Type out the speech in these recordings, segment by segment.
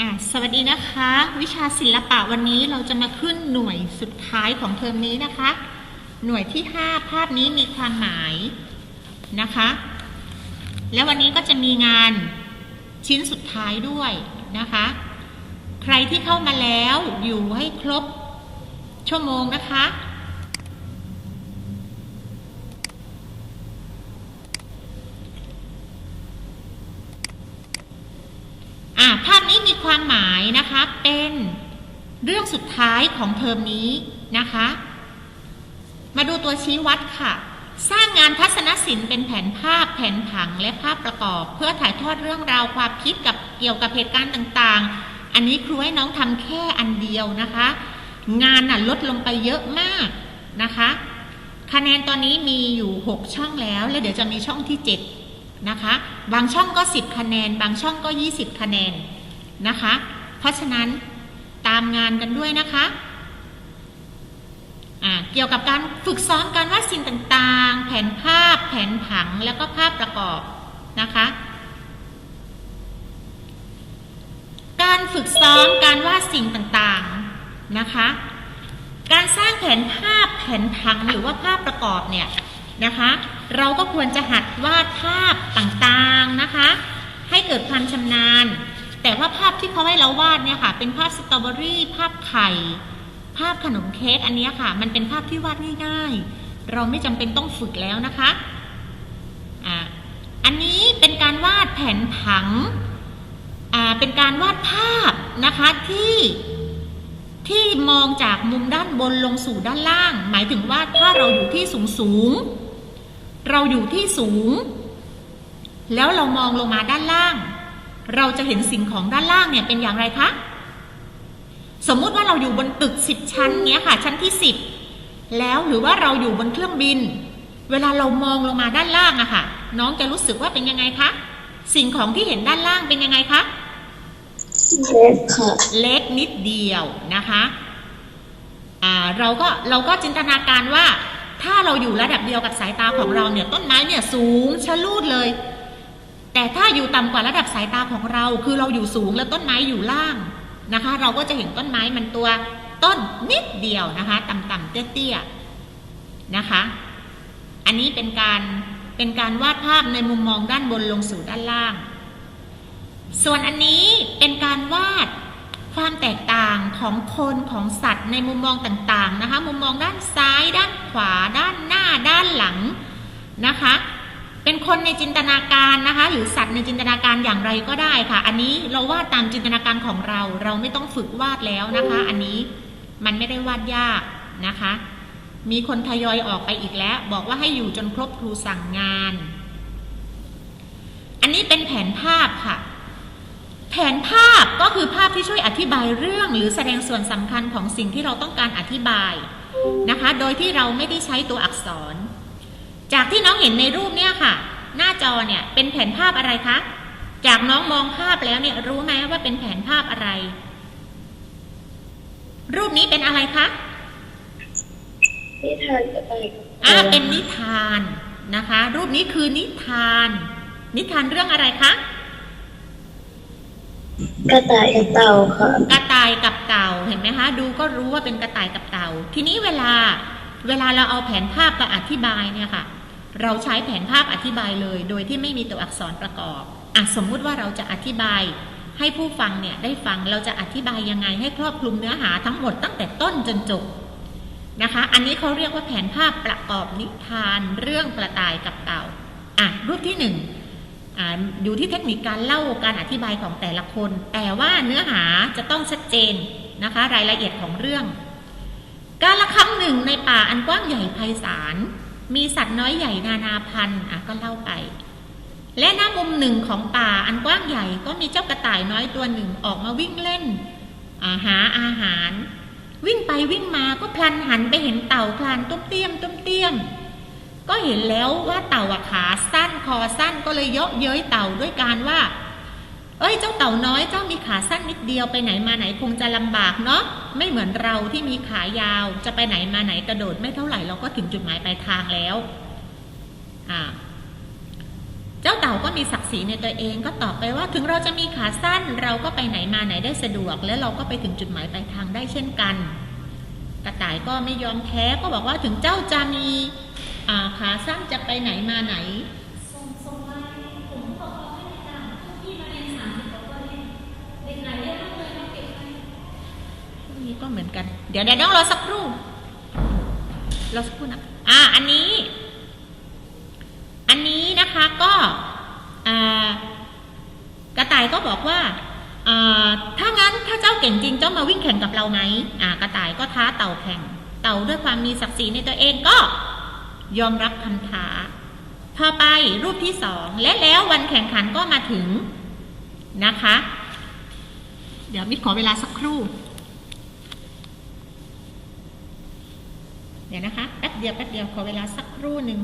อะสวัสดีนะคะ วิชาศิลปะวันนี้เราจะมาขึ้นหน่วยสุดท้ายของเทอมนี้นะคะ หน่วยที่ 5 ภาพนี้มีความหมายนะคะ แล้ววันนี้ก็จะมีงานชิ้นสุดท้ายด้วยนะคะ ใครที่เข้ามาแล้วอยู่ให้ครบชั่วโมงนะคะ อะภาพนี้มี ความหมายนะคะเป็นเรื่องสุดท้ายของเทอมนี้นะคะ มาดูตัวชี้วัดค่ะ สร้างงานทัศนศิลป์เป็นแผนภาพแผนผังและภาพประกอบ เพื่อถ่ายทอดเรื่องราวความคิดกับเกี่ยวกับเหตุการณ์ต่างๆ อันนี้ครูให้น้องทำแค่อันเดียวนะคะ งานน่ะลดลงไปเยอะมากนะคะ คะแนนตอนนี้มีอยู่ 6 ช่องแล้ว แล้วเดี๋ยวจะมีช่องที่ 7 นะคะ บางช่องก็ 10 คะแนน บางช่องก็ 20 คะแนน นะคะ เพราะฉะนั้นตามงานกันด้วยนะคะเกี่ยวกับการฝึกซ้อมการวาดสิ่งต่างๆ แผนภาพ แผนผัง แล้วก็ภาพประกอบนะคะ การฝึกซ้อมการวาดสิ่งต่างๆนะคะ การสร้างแผนภาพ แผนผังหรือว่าภาพประกอบเนี่ยนะคะ เราก็ควรจะหัดวาดภาพต่างๆนะคะ ให้เกิดความชำนาญ แต่ว่าภาพที่เขาให้เราวาดเนี่ยค่ะ เป็นภาพสตรอเบอรี่ภาพไข่ ภาพขนมเค้กอันนี้ค่ะ มันเป็นภาพที่วาดง่ายๆ เราไม่จำเป็นต้องฝึกแล้วนะคะอ่าอันนี้เป็นการวาดแผนผังอ่าเป็นการวาดภาพนะคะที่ที่มองจากมุมด้านบนลงสู่ด้านล่าง หมายถึงว่าถ้าเราอยู่ที่สูงสูง เราอยู่ที่สูง แล้วเรามองลงมาด้านล่าง เราจะเห็นสิ่งของด้านล่างเนี่ยเป็นอย่างไรคะ สมมุติว่าเราอยู่บนตึกสิบชั้นเนี้ยค่ะ ชั้นที่สิบแล้วหรือว่าเราอยู่บนเครื่องบิน เวลาเรามองลงมาด้านล่างอะค่ะ น้องจะรู้สึกว่าเป็นยังไงคะสิ่งของที่เห็นด้านล่างเป็นยังไงคะเล็กค่ะเล็กนิดเดียวนะคะอ่าเราก็เราก็จินตนาการว่า ถ้าเราอยู่ระดับเดียวกับสายตาของเราเนี่ยต้นไม้เนี่ยสูงชะลูดเลย แต่ถ้าอยู่ต่ำกว่าระดับสายตาของเรา คือเราอยู่สูงแล้วต้นไม้อยู่ล่างนะคะ เราก็จะเห็นต้นไม้มันตัวต้นนิดเดียวนะคะ ต่ำๆเตี้ยๆนะคะ อันนี้เป็นการเป็นการวาดภาพในมุมมองด้านบนลงสู่ด้านล่าง ส่วนอันนี้เป็นการวาดความแตกต่างของคนของสัตว์ในมุมมองต่างๆนะคะ มุมมองด้านซ้าย ด้านขวา ด้านหน้า ด้านหลังนะคะ เป็นคนในจินตนาการนะคะ หรือสัตว์ในจินตนาการอย่างไรก็ได้ค่ะ อันนี้เราวาดตามจินตนาการของเรา เราไม่ต้องฝึกวาดแล้วนะคะ อันนี้มันไม่ได้วาดยากนะคะ มีคนทยอยออกไปอีกแล้ว บอกว่าให้อยู่จนครบครูสั่งงาน อันนี้เป็นแผนภาพค่ะ แผนภาพก็คือภาพที่ช่วยอธิบายเรื่อง หรือแสดงส่วนสำคัญของสิ่งที่เราต้องการอธิบายนะคะ โดยที่เราไม่ได้ใช้ตัวอักษร จากที่น้องเห็นในรูปเนี่ยค่ะ หน้าจอเนี่ยเป็นแผนภาพอะไรคะ จากน้องมองภาพแล้วเนี่ยรู้ไหมว่าเป็นแผนภาพอะไร รูปนี้เป็นอะไรคะนิทานกระต่ายอ่าเป็นนิทานนะคะ รูปนี้คือนิทาน นิทานเรื่องอะไรคะกระต่ายกับเต่าค่ะกระต่ายกับเต่าเห็นไหมคะ ดูก็รู้ว่าเป็นกระต่ายกับเต่า ทีนี้เวลา เวลาเราเอาแผนภาพมาอธิบายเนี่ยค่ะ เราใช้แผนภาพอธิบายเลย โดยที่ไม่มีตัวอักษรประกอบอะสมมุติว่าเราจะอธิบาย ให้ผู้ฟังเนี่ยได้ฟังเราจะอธิบายยังไงให้ครอบคลุมเนื้อหาทั้งหมดตั้งแต่ต้นจนจบนะคะ อันนี้เขาเรียกว่าแผนภาพประกอบนิทานเรื่องกระต่ายกับเต่าอะรูปที่หนึ่งออยู่ที่เทคนิคการเล่าการอธิบายของแต่ละคน แต่ว่าเนื้อหาจะต้องชัดเจนนะคะ รายละเอียดของเรื่อง การละครั้งหนึ่งในป่าอันกว้างใหญ่ไพศาล มีสัตว์น้อยใหญ่นานาพันธุ์อะก็เล่าไป และหน้ามุมหนึ่งของป่าอันกว้างใหญ่ก็มีเจ้ากระต่ายน้อยตัวหนึ่งออกมาวิ่งเล่นอาหาอาหาร วิ่งไปวิ่งมาก็พลันหันไปเห็นเต่าคลานตุ้มเตี้ยมตุ้มเตี้ยม ก็เห็นแล้วว่าเต่าขาสั้นคอสั้นก็เลยเยาะเย้ยเต่าด้วยการว่า เอ้ยเจ้าเต่าน้อยเจ้ามีขาสั้นนิดเดียวไปไหนมาไหนคงจะลำบากเนาะไม่เหมือนเราที่มีขายาว จะไปไหนมาไหนกระโดดไม่เท่าไหร่เราก็ถึงจุดหมายปลายทางแล้วอ่าเจ้าเต่าก็มีศักดิ์ศรีในตัวเองก็ตอบไปว่าถึงเราจะมีขาสั้นเราก็ไปไหนมาไหนได้สะดวก และเราก็ไปถึงจุดหมายปลายทางได้เช่นกัน กระต่ายก็ไม่ยอมแพ้ก็บอกว่าถึงเจ้าจะมีขาสั้นจะไปไหนมาไหน ก็เหมือนกัน เดี๋ยวเดี๋ยวต้องรอสักครู่รอสักครู่นะอ่าอันนี้ อันนี้นะคะก็กระต่ายก็บอกว่าถ้างั้นถ้าเจ้าเก่งจริงเจ้ามาวิ่งแข่งกับเราไหมอ่ากระต่ายก็ท้าเต่าแข่ง เต่าด้วยความมีศักดิ์ศรีในตัวเองก็ยอมรับคำท้าพอไปรูปที่สองและแล้ววันแข่งขันก็มาถึงนะคะ เดี๋ยวมิดขอเวลาสักครู่ เดี๋ยวนะคะแป๊บเดียวแป๊บเดียวขอเวลาสักครู่หนึ่ง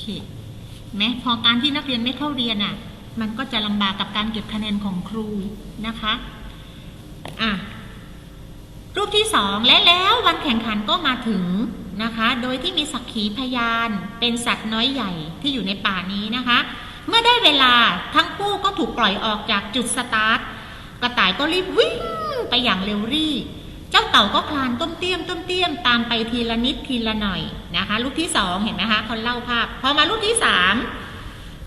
โอเคแม้พอการที่นักเรียนไม่เข้าเรียนอะ มันก็จะลำบากกับการเก็บคะแนนของครูนะคะอะรูปที่สองและแล้ววันแข่งขันก็มาถึงนะคะ โดยที่มีสักขีพยานเป็นสัตว์น้อยใหญ่ที่อยู่ในป่านี้นะคะ เมื่อได้เวลาทั้งคู่ก็ถูกปล่อยออกจากจุดสตาร์ทกระต่ายก็รีบวิ่งไปอย่างเร็วรี เจ้าเต่าก็คลานต้มเตี้ยมต้มเตี้ยมตามไปทีละนิดทีละหน่อยนะคะรูปที่สองเห็นไหมคะเขาเล่าภาพ พอมารูปที่สาม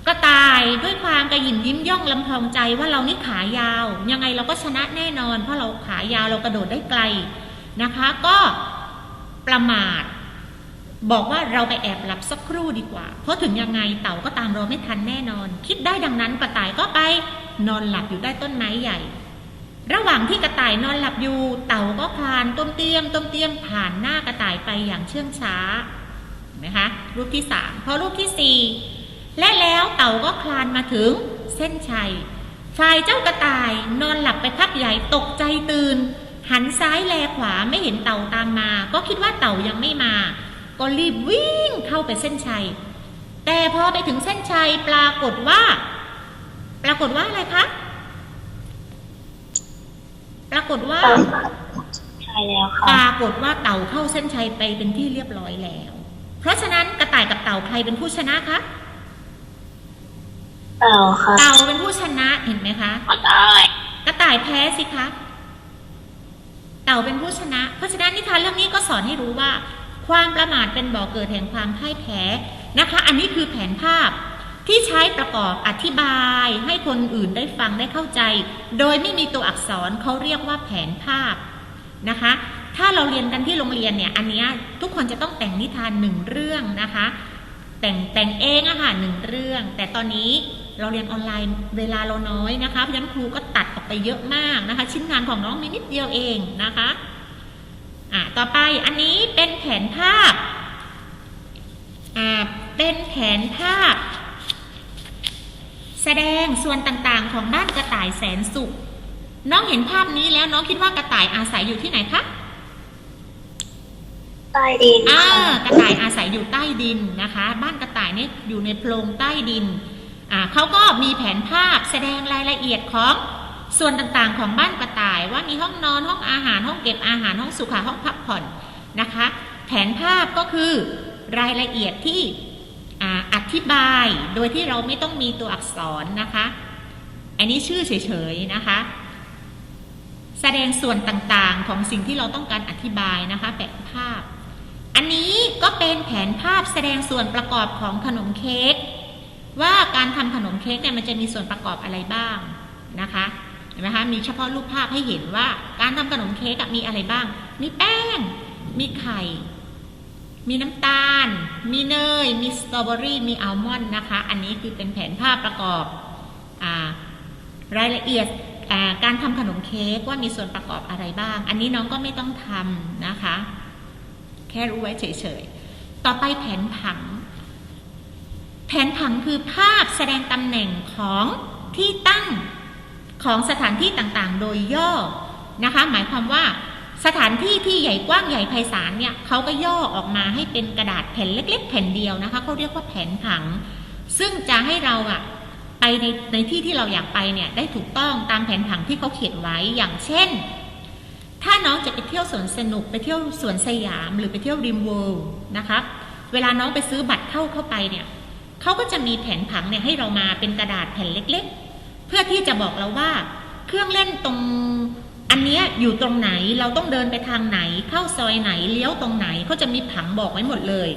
กระต่ายด้วยความกระหยิมยิ้มย่องลำพองใจว่าเรานี่ขายาว ยังไงเราก็ชนะแน่นอน เพราะเราขายาวเรากระโดดได้ไกลนะคะ ก็ประมาท บอกว่าเราไปแอบหลับสักครู่ดีกว่า เพราะถึงยังไงเต่าก็ตามเราไม่ทันแน่นอน คิดได้ดังนั้นกระต่ายก็ไปนอนหลับอยู่ใต้ต้นไม้ใหญ่ ระหว่างที่กระต่ายนอนหลับอยู่ เต่าก็คลานต้มเตี้ยม ต้มเตี้ยมผ่านหน้ากระต่ายไปอย่างเชื่องช้าเห็นไหมคะรูปที่สามพอรูปที่สี่และแล้วเต่าก็คลานมาถึงเส้นชัยฝ่ายเจ้ากระต่ายนอนหลับไปพักใหญ่ตกใจตื่น หันซ้ายแลขวาไม่เห็นเต่าตามมา ก็คิดว่าเต่ายังไม่มา ก็รีบวิ่งเข้าไปเส้นชัย แต่พอไปถึงเส้นชัยปรากฏว่า ปรากฏว่าอะไรคะ ปรากฏว่าใช่แล้วปค่ะรากฏว่าเต่าเข้าเส้นชัยไปเป็นที่เรียบร้อยแล้ว เพราะฉะนั้นกระต่ายกับเต่าใครเป็นผู้ชนะคะเต่าค่ะเต่าเป็นผู้ชนะเห็นไหมคะได้กระต่ายแพ้สิคะเต่าเป็นผู้ชนะ เพราะฉะนั้นนิทานเรื่องนี้ก็สอนให้รู้ว่า ความประมาทเป็นบ่อกเกิดแห่งความพ่ายแพ้นะคะ อันนี้คือแผนภาพ ที่ใช้ประกอบอธิบายให้คนอื่นได้ฟังได้เข้าใจ โดยไม่มีตัวอักษรเขาเรียกว่าแผนภาพนะคะ ถ้าเราเรียนกันที่โรงเรียนเนี่ยอันนี้ทุกคนจะต้องแต่งนิทานหนึ่งเรื่องนะคะ แต่งแต่งเองอะค่ะหนึ่งเรื่อง แต่ตอนนี้เราเรียนออนไลน์เวลาเราน้อยนะคะเพราะฉะนั้นครูก็ตัดออกไปเยอะมากนะคะ ชิ้นงานของน้องมีนิดเดียวเองนะคะอะต่อไปอันนี้เป็นแผนภาพอ่าเป็นแผนภาพ แสดงส่วนต่างๆ ของบ้านกระต่ายแสนสุข น้องเห็นภาพนี้แล้วน้องคิดว่ากระต่ายอาศัยอยู่ที่ไหนคะใต้ดินอ่าค่ะกระต่ายอาศัยอยู่ใต้ดินนะคะ บ้านกระต่ายเนี่ยอยู่ในโพรงใต้ดินอ่าเขาก็มีแผนภาพแสดงรายละเอียดของส่วนต่างๆของบ้านกระต่ายว่ามีห้องนอนห้องอาหารห้องเก็บอาหารห้องสุขาห้องพักผ่อนนะคะ แผนภาพก็คือรายละเอียดที่ อธิบายโดยที่เราไม่ต้องมีตัวอักษรนะคะ อันนี้ชื่อเฉยๆนะคะ แสดงส่วนต่างๆของสิ่งที่เราต้องการอธิบายนะคะแผนภาพ อันนี้ก็เป็นแผนภาพแสดงส่วนประกอบของขนมเค้กว่าการทำขนมเค้กเนี่ยมันจะมีส่วนประกอบอะไรบ้างนะคะเห็นไหมคะมีเฉพาะรูปภาพให้เห็นว่าการทำขนมเค้กมีอะไรบ้าง มีแป้ง มีไข่ มีน้ำตาล มีเนย มีสตรอเบอรี่ มีอัลมอนด์นะคะ อันนี้คือเป็นแผนภาพประกอบอรายละเอียดการทำขนมเค้กว่ามีส่วนประกอบอะไรบ้าง อันนี้น้องก็ไม่ต้องทำนะคะ แค่รู้ไว้เฉยๆ ต่อไปแผนผัง แผนผังคือภาพแสดงตำแหน่งของที่ตั้งของสถานที่ต่างๆ โดยย่อนะคะ หมายความว่า สถานที่ที่ใหญ่กว้างใหญ่ไพศาลเนี่ยเขาก็ย่อออกมาให้เป็นกระดาษแผ่นเล็ก ๆ แผ่นเดียวนะคะเขาเรียกว่าแผนผัง ซึ่งจะให้เราอะไปในในที่ที่เราอยากไปเนี่ยได้ถูกต้องตามแผนผังที่เขาเขียนไว้อย่างเช่น ถ้าน้องจะไปเที่ยวสวนสนุกไปเที่ยวสวนสยามหรือไปเที่ยวริมเวิลด์นะคะเวลาน้องไปซื้อบัตรเข้าเข้าไปเนี่ยเขาก็จะมีแผนผังเนี่ยให้เรามาเป็นกระดาษแผ่นเล็ก ๆ เพื่อที่จะบอกเราว่าเครื่องเล่นตรง อันนี้อยู่ตรงไหนเราต้องเดินไปทางไหน เข้าซอยไหนเลี้ยวตรงไหนเขาจะมีผังบอกไว้หมดเลย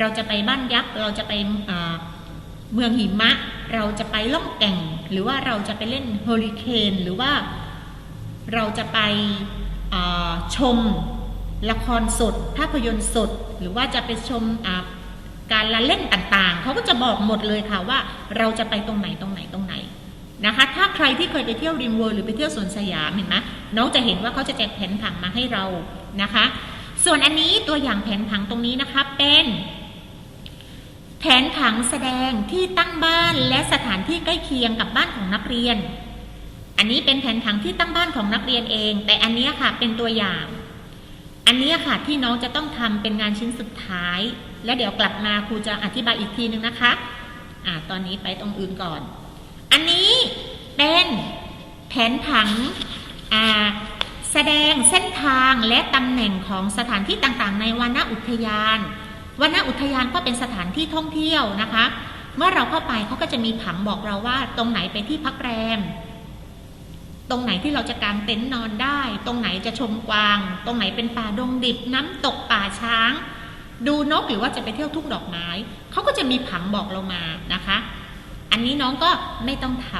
เราจะไปบ้านยักษ์เราจะไปเมืองหิมะ เราจะไปล่องแก่ง หรือว่าเราจะไปเล่นเฮอริเคนหรือว่าเราจะไปชมละครสด ภาพยนตร์สด หรือว่าจะไปชมการละเล่นต่างๆ เขาก็จะบอกหมดเลยค่ะว่าเราจะไปตรงไหนตรงไหนตรงไหน นะคะ ถ้าใครที่เคยไปเที่ยวริมเวิร์หรือไปเที่ยวสวนสยามเห็นไหมน้องจะเห็นว่าเขาจะแจกแผนผังมาให้เรานะคะ ส่วนอันนี้ตัวอย่างแผนผังตรงนี้นะคะเป็นแผนผังแสดงที่ตั้งบ้านและสถานที่ใกล้เคียงกับบ้านของนักเรียน อันนี้เป็นแผนผังที่ตั้งบ้านของนักเรียนเอง แต่อันนี้ค่ะเป็นตัวอย่าง อันนี้ค่ะที่น้องจะต้องทำเป็นงานชิ้นสุดท้าย แล้วเดี๋ยวกลับมาครูจะอธิบายอีกทีนึงนะคะอ่าตอนนี้ไปตรงอื่นก่อน อันนี้เป็นแผนผังแสดงเส้นทางและตำแหน่งของสถานที่ต่างๆ ในวรรณอุทยานวรรณอุทยานก็เป็นสถานที่ท่องเที่ยวนะคะ เมื่อเราเข้าไปเขาก็จะมีผังบอกเราว่า ตรงไหนเป็นที่พักแรม ตรงไหนที่เราจะกางเต็นท์นอนได้ ตรงไหนจะชมกวาง ตรงไหนเป็นป่าดงดิบน้ำตกป่าช้าง ดูนกหรือว่าจะไปเที่ยวทุ่งดอกไม้เขาก็จะมีผังบอกเรามานะคะ อันนี้น้องก็ไม่ต้องท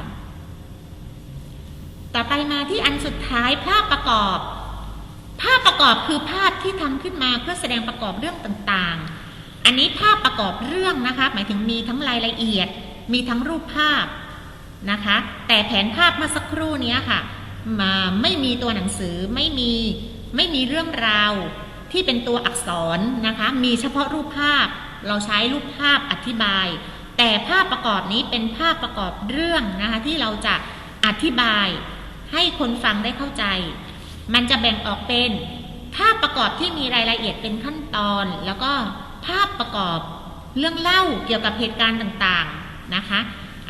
ำต่อไปมาที่อันสุดท้ายภาพประกอบ ภาพประกอบคือภาพที่ทำขึ้นมาเพื่อแสดงประกอบเรื่องต่างๆ อันนี้ภาพประกอบเรื่องนะคะ หมายถึงมีทั้งรายละเอียด มีทั้งรูปภาพนะคะ แต่แผนภาพเมื่อสักครู่นี้ค่ะมาไม่มีตัวหนังสือไม่มีไม่มีเรื่องราวที่เป็นตัวอักษรนะคะ มีเฉพาะรูปภาพ เราใช้รูปภาพอธิบาย แต่ภาพประกอบนี้เป็นภาพประกอบเรื่องนะคะที่เราจะอธิบายให้คนฟังได้เข้าใจ มันจะแบ่งออกเป็นภาพประกอบที่มีรายละเอียดเป็นขั้นตอน แล้วก็ภาพประกอบเรื่องเล่าเกี่ยวกับเหตุการณ์ต่างๆนะคะ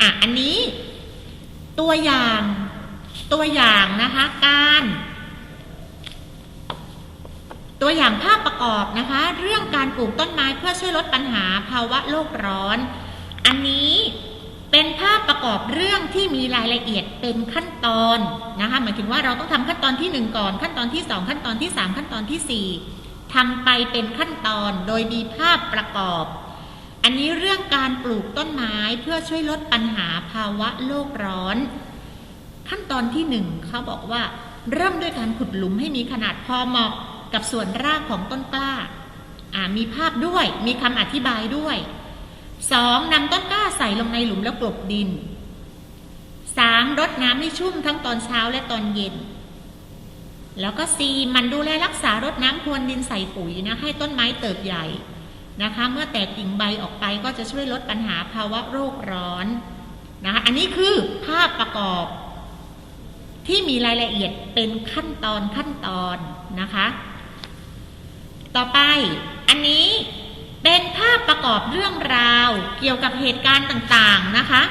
อะอันนี้ตัวอย่างตัวอย่างนะคะการ ตัวอย่างภาพประกอบนะคะ เรื่องการปลูกต้นไม้เพื่อช่วยลดปัญหาภาวะโลกร้อน อันนี้เป็นภาพประกอบเรื่องที่มีรายละเอียดเป็นขั้นตอนนะคะหมายถึงว่าเราต้องทำขั้นตอนที่ 1 ก่อน ขั้นตอนที่ 2 ขั้นตอนที่ 3 ขั้นตอนที่ 4ทำไปเป็นขั้นตอนโดยมีภาพประกอบ อันนี้เรื่องการปลูกต้นไม้เพื่อช่วยลดปัญหาภาวะโลกร้อน ขั้นตอนที่หนึ่งเขาบอกว่า เริ่มด้วยการขุดหลุมให้มีขนาดพอเหมาะกับส่วนรากของต้นกล้ามีภาพด้วยมีคำอธิบายด้วย สองนำต้นกล้าใส่ลงในหลุมแล้วกลบดินสามรดน้ำให้ชุ่มทั้งตอนเช้าและตอนเย็น แล้วก็สี่มันดูแลรักษารดน้ำพรวนดินใส่ปุ๋ยนะให้ต้นไม้เติบใหญ่นะคะ เมื่อแตกกิ่งใบออกไปก็จะช่วยลดปัญหาภาวะโรคร้อนนะคะอันนี้คือภาพประกอบ ที่มีรายละเอียดเป็นขั้นตอนขั้นตอนนะคะ ต่อไปอันนี้ เป็นภาพประกอบเรื่องราวเกี่ยวกับเหตุการณ์ต่างๆนะคะ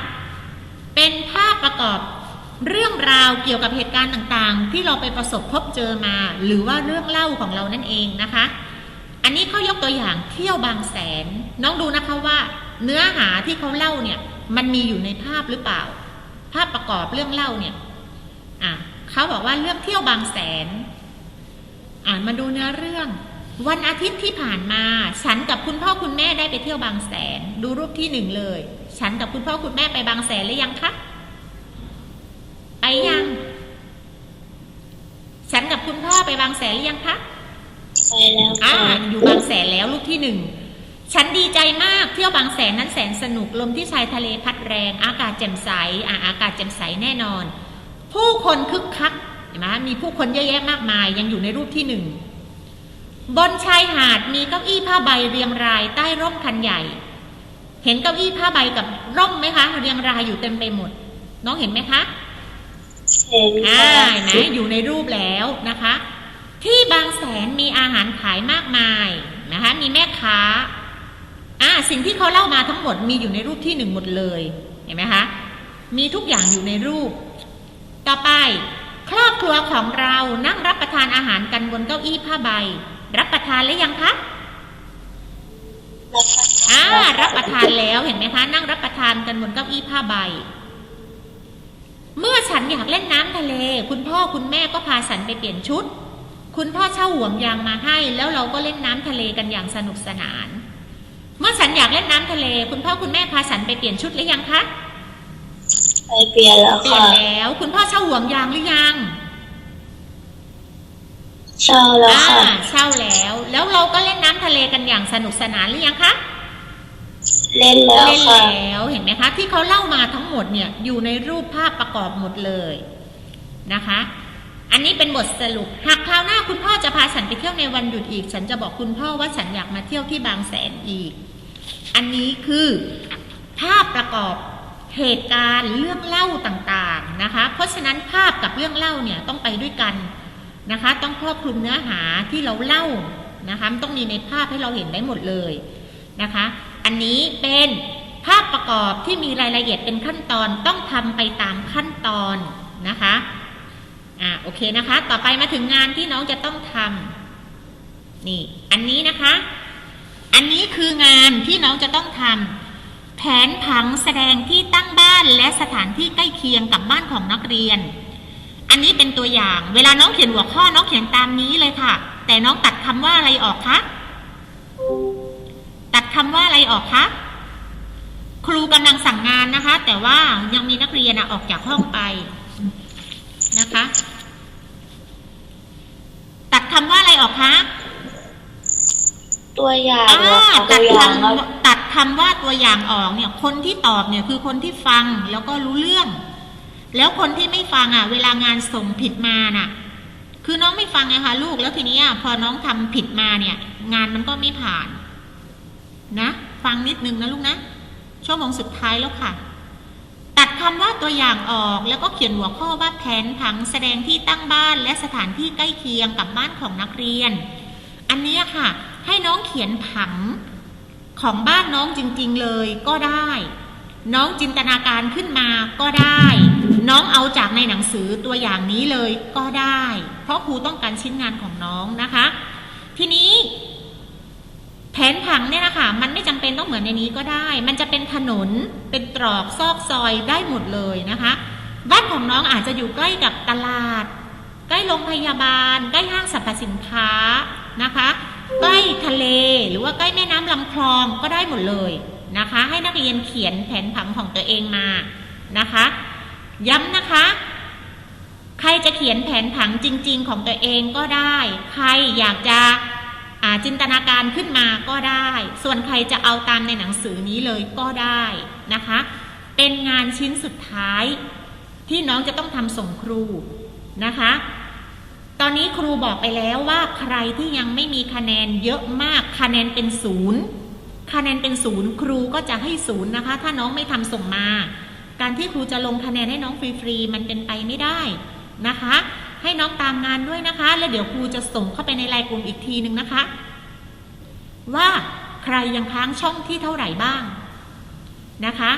เป็นภาพประกอบเรื่องราวเกี่ยวกับเหตุการณ์ต่างๆ ที่เราไปประสบพบเจอมา หรือว่าเรื่องเล่าของเรานั่นเองนะคะ อันนี้เขายกตัวอย่างเที่ยวบางแสน น้องดูนะคะว่า เนื้อหาที่เขาเล่าเนี่ยมันมีอยู่ในภาพหรือเปล่า ภาพประกอบเรื่องเล่าเนี่ยอะเขาบอกว่าเลือกเที่ยวบางแสน อ่านมาดูเนื้อเรื่อง วันอาทิตย์ที่ผ่านมา ฉันกับคุณพ่อคุณแม่ได้ไปเที่ยวบางแสน ดูรูปที่หนึ่งเลย ฉันกับคุณพ่อคุณแม่ไปบางแสนหรือยังคะไปยัง ฉันกับคุณพ่อไปบางแสนหรือยังคะไปแล้วอ่าค่ะอยู่บางแสนแล้วลูกที่หนึ่งฉันดีใจมากเที่ยวบางแสนนั้นแสนสนุกลมที่ชายทะเลพัดแรง อากาศแจ่มใสอ่าอากาศแจ่มใสแน่นอน ผู้คนคึกคักเห็นไหมมีผู้คนเยอะแยะมากมาย ยังอยู่ในรูปที่หนึ่ง บนชายหาดมีเก้าอี้ผ้าใบเรียงรายใต้ร่มคันใหญ่ เห็นเก้าอี้ผ้าใบกับร่มไหมคะ เรียงรายอยู่เต็มไปหมด น้องเห็นไหมคะเห็นอ่าค่ะเห็นไหมอยู่ในรูปแล้วนะคะ ที่บางแสนมีอาหารขายมากมายนะคะ มีแม่ค้าอ่าสิ่งที่เขาเล่ามาทั้งหมดมีอยู่ในรูปที่หนึ่งหมดเลยเห็นไหมคะมีทุกอย่างอยู่ในรูป ต่อไป ครอบครัวของเรานั่งรับประทานอาหารกันบนเก้าอี้ผ้าใบ รับประทานหรือยังคะอ่ารับประทานแล้วเห็นไหมคะ นั่งรับประทานกันบนเก้าอี้ผ้าใบ เมื่อฉันอยากเล่นน้ำทะเล คุณพ่อคุณแม่ก็พาฉันไปเปลี่ยนชุด คุณพ่อเช่าห่วงยางมาให้ แล้วเราก็เล่นน้ำทะเลกันอย่างสนุกสนาน เมื่อฉันอยากเล่นน้ำทะเล คุณพ่อคุณแม่พาฉันไปเปลี่ยนชุดหรือยังคะไปเปลี่ยนแล้วเปลี่ยค่ะนแล้ว คุณพ่อเช่าห่วงยางหรือยัง เช่าแล้วอ่าค่ะเช่าแล้ว แล้วเราก็เล่นน้ำทะเลกันอย่างสนุกสนานหรือยังคะ เล่นแล้วเล่นค่ะ แล้วเห็นไหมคะที่เขาเล่ามาทั้งหมดเนี่ยอยู่ในรูปภาพประกอบหมดเลยนะคะ อันนี้เป็นบทสรุปหากคราวหน้าคุณพ่อจะพาฉันไปเที่ยวในวันหยุดอีก ฉันจะบอกคุณพ่อว่าฉันอยากมาเที่ยวที่บางแสนอีก อันนี้คือภาพประกอบเหตุการณ์เรื่องเล่าต่างๆนะคะ เพราะฉะนั้นภาพกับเรื่องเล่าเนี่ยต้องไปด้วยกัน นะคะ ต้องครอบคลุมเนื้อหาที่เราเล่านะคะต้องมีในภาพให้เราเห็นได้หมดเลยนะคะ อันนี้เป็นภาพประกอบที่มีรายละเอียดเป็นขั้นตอนต้องทำไปตามขั้นตอนนะคะอ่าโอเคนะคะ ต่อไปมาถึงงานที่น้องจะต้องทำนี่ อันนี้นะคะ อันนี้คืองานที่น้องจะต้องทำแผนผังแสดงที่ตั้งบ้านและสถานที่ใกล้เคียงกับบ้านของนักเรียน อันนี้เป็นตัวอย่าง เวลาน้องเขียนหัวข้อน้องเขียนตามนี้เลยค่ะ แต่น้องตัดคำว่าอะไรออกคะตัดคำว่าอะไรออกคะครูกำลังสั่งงานนะคะ แต่ว่ายังมีนักเรียนอะออกจากห้องไปนะคะ ตัดคำว่าอะไรออกคะตัวอย่างอ่าเหรอค่ะตัตัวดอย่างคแล้วำตัดคำว่าตัวอย่างออกเนี่ย คนที่ตอบเนี่ยคือคนที่ฟังแล้วก็รู้เรื่อง แล้วคนที่ไม่ฟังอะ เวลางานส่งผิดมาน่ะ คือน้องไม่ฟังไงคะลูกแล้วทีนี้อะพอน้องทำผิดมาเนี่ย งานมันก็ไม่ผ่าน นะ ฟังนิดนึงนะลูกนะชั่วโมงสุดท้ายแล้วค่ะ ตัดคำว่าตัวอย่างออกแล้วก็เขียนหัวข้อว่าแผนผังแสดงที่ตั้งบ้านและสถานที่ใกล้เคียงกับบ้านของนักเรียน อันนี้ค่ะ ให้น้องเขียนผังของบ้านน้องจริง ๆเลยก็ได้ น้องจินตนาการขึ้นมาก็ได้ น้องเอาจากในหนังสือตัวอย่างนี้เลยก็ได้ เพราะครูต้องการชิ้นงานของน้องนะคะ ทีนี้ แผนผังเนี่ยนะคะมันไม่จำเป็นต้องเหมือนในนี้ก็ได้ มันจะเป็นถนนเป็นตรอกซอกซอยได้หมดเลยนะคะ บ้านของน้องอาจจะอยู่ใกล้กับตลาด ใกล้โรงพยาบาล ใกล้ห้างสรรพสินค้านะคะ ใกล้ทะเลหรือว่าใกล้แม่น้ำลำคลองก็ได้หมดเลยนะคะ ให้นักเรียนเขียนแผนผังของตัวเองมานะคะ ย้ำนะคะ ใครจะเขียนแผนผังจริง ๆ ของตัวเองก็ได้ ใครอยากจะจินตนาการขึ้นมาก็ได้ ส่วนใครจะเอาตามในหนังสือนี้เลยก็ได้นะคะ เป็นงานชิ้นสุดท้ายที่น้องจะต้องทำส่งครูนะคะ ตอนนี้ครูบอกไปแล้วว่าใครที่ยังไม่มีคะแนนเยอะมากคะแนนเป็นศูนย์คะแนนเป็นศูนย์ครูก็จะให้ศูนย์นะคะ ถ้าน้องไม่ทำส่งมา การที่ครูจะลงคะแนนให้น้องฟรีๆมันเป็นไปไม่ได้นะคะ ให้น้องตามงานด้วยนะคะ แล้วเดี๋ยวครูจะส่งเข้าไปในไลน์กลุ่มอีกทีนึงนะคะ ว่าใครยังค้างช่องที่เท่าไหร่บ้างนะคะ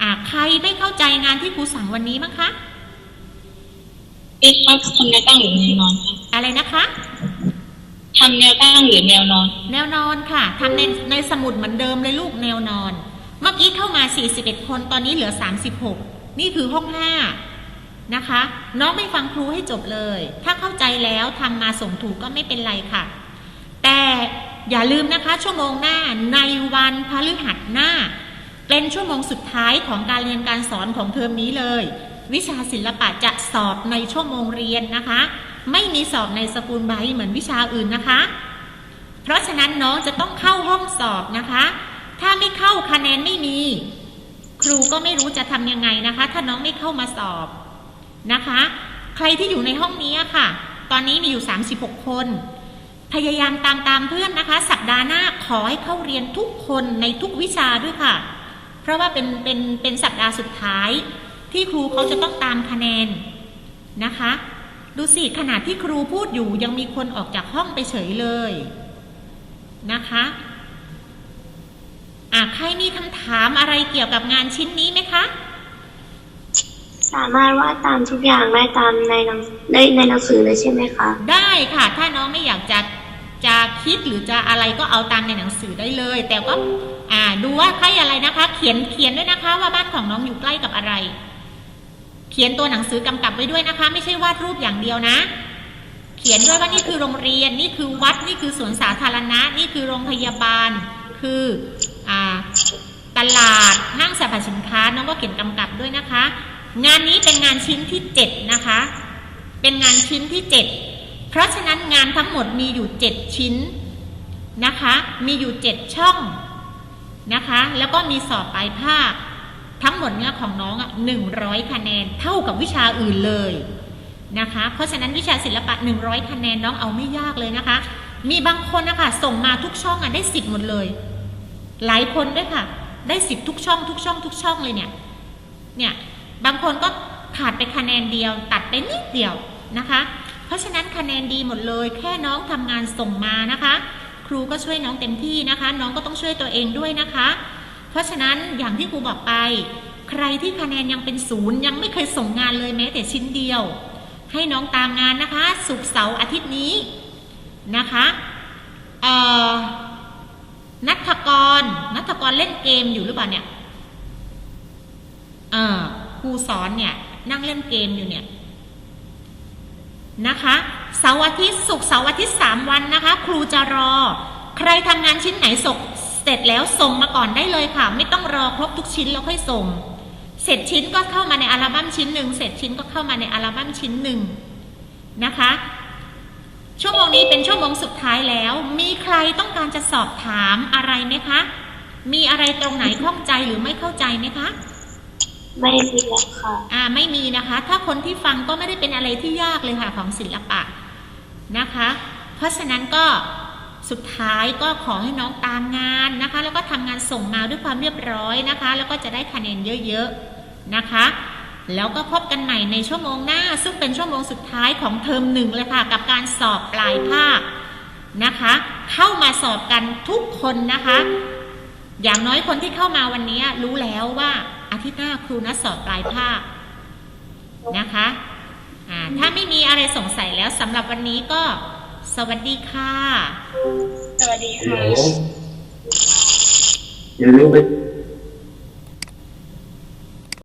อ่าใครไม่เข้าใจงานที่ครูสั่งวันนี้บ้างคะเป็นครับทำแนวตั้งหรือแนวนอนครับอะไรนะคะทำแนวตั้งหรือแนวนอน แนวนอนค่ะทำในในสมุดเหมือนเดิมเลยลูกแนวนอน เมื่อกี้เข้ามา 41 คนตอนนี้เหลือ 36 นี่คือห้อง5นะคะ น้องไม่ฟังครูให้จบเลย ถ้าเข้าใจแล้วทำมาส่งถูกก็ไม่เป็นไรค่ะ แต่อย่าลืมนะคะชั่วโมงหน้าในวันพฤหัสหน้า เป็นชั่วโมงสุดท้ายของการเรียนการสอนของเทอมนี้เลย วิชาศิลปะจะสอบในชั่วโมงเรียนนะคะ ไม่มีสอบในสกุลไบเหมือนวิชาอื่นนะคะ เพราะฉะนั้นน้องจะต้องเข้าห้องสอบนะคะ ถ้าไม่เข้าคะแนนไม่มี ครูก็ไม่รู้จะทำยังไงนะคะ ถ้าน้องไม่เข้ามาสอบนะคะ ใครที่อยู่ในห้องนี้ค่ะ ตอนนี้มีอยู่ 36 คน พยายามตามตามเพื่อนนะคะ สัปดาห์หน้าขอให้เข้าเรียนทุกคนในทุกวิชาด้วยค่ะ เพราะว่าเป็นเป็นเป็นสัปดาห์สุดท้าย ที่ครูเขาจะต้องตามคะแนนนะคะ ดูสิขนาดที่ครูพูดอยู่ยังมีคนออกจากห้องไปเฉยเลยนะคะ อะใครมีคำถามอะไรเกี่ยวกับงานชิ้นนี้ไหมคะ สามารถวาดตามทุกอย่างได้ตามในหนังได้ในหนังสือเลยใช่ไหมคะได้ค่ะ ถ้าน้องไม่อยากจะจะคิดหรือจะอะไรก็เอาตามในหนังสือได้เลย แต่ก็อ่าดูว่าใครอะไรนะคะ เขียนเขียนด้วยนะคะ ว่าบ้านของน้องอยู่ใกล้กับอะไร เขียนตัวหนังสือกำกับไว้ด้วยนะคะ ไม่ใช่วาดรูปอย่างเดียวนะ เขียนด้วยว่านี่คือโรงเรียน นี่คือวัด นี่คือสวนสาธารณะ นี่คือโรงพยาบาล คืออ่า ตลาดห้างสรรพสินค้าน้องก็เขียนกำกับด้วยนะคะ งานนี้เป็นงานชิ้นที่เจ็ดนะคะ เป็นงานชิ้นที่เจ็ดเพราะฉะนั้นงานทั้งหมดมีอยู่ 7 ชิ้นนะคะ มีอยู่ 7 ช่องนะคะ แล้วก็มีสอบปลายภาค ทั้งหมดเนี่ยของน้องอะ100 คะแนนเท่ากับวิชาอื่นเลยนะคะ เพราะฉะนั้นวิชาศิลปะ 100 คะแนนน้องเอาไม่ยากเลยนะคะ มีบางคนนะคะส่งมาทุกช่องอะได้สิบหมดเลย หลายคนด้วยค่ะ ได้สิบทุกช่องทุกช่องทุกช่องเลยเนี่ย เนี่ย บางคนก็ขาดไปคะแนนเดียว ตัดไปนิดเดียวนะคะ เพราะฉะนั้นคะแนนดีหมดเลย แค่น้องทำงานส่งมานะคะ ครูก็ช่วยน้องเต็มที่นะคะ น้องก็ต้องช่วยตัวเองด้วยนะคะ เพราะฉะนั้นอย่างที่ครูบอกไป ใครที่คะแนนยังเป็นศูนย์ยังไม่เคยส่งงานเลยแม้แต่ชิ้นเดียว ให้น้องตามงานนะคะศุกร์เสาร์อาทิตย์นี้นะคะ เอ่อ นัทกร นัทกรเล่นเกมอยู่หรือเปล่าเนี่ยเออครูสอนเนี่ยนั่งเล่นเกมอยู่เนี่ยนะคะเสาร์อาทิตย์ศุกร์เสาร์อาทิตย์สามวันนะคะ ครูจะรอ ใครทำงานชิ้นไหนส่งเสร็จแล้วส่งมาก่อนได้เลยค่ะ ไม่ต้องรอครบทุกชิ้นแล้วค่อยส่ง เสร็จชิ้นก็เข้ามาในอัลบั้มชิ้นหนึ่งเสร็จชิ้นก็เข้ามาในอัลบั้มชิ้นหนึ่งนะคะ ชั่วโมงนี้เป็นชั่วโมงสุดท้ายแล้ว มีใครต้องการจะสอบถามอะไรไหมคะ มีอะไรตรงไหนข้องใจหรือไม่เข้าใจไหมคะ ไม่มีแล้วค่ะ อ่า ไม่มีนะคะ ถ้าคนที่ฟังก็ไม่ได้เป็นอะไรที่ยากเลยค่ะของศิลปะนะคะ เพราะฉะนั้นก็สุดท้ายก็ขอให้น้องตามงานนะคะ แล้วก็ทำงานส่งมาด้วยความเรียบร้อยนะคะ แล้วก็จะได้คะแนนเยอะๆนะคะ แล้วก็พบกันใหม่ในชั่วโมงหน้า ซึ่งเป็นชั่วโมงสุดท้ายของเทอมหนึ่งเลยค่ะ กับการสอบปลายภาคนะคะ เข้ามาสอบกันทุกคนนะคะ อย่างน้อยคนที่เข้ามาวันนี้รู้แล้วว่าอาทิตย์หน้าครูนัดสอบปลายภาคนะคะอ่าถ้าไม่มีอะไรสงสัยแล้วสำหรับวันนี้ก็ สวัสดีค่ะ สวัสดีเดี๋ค่ะยวอย่าลืมไป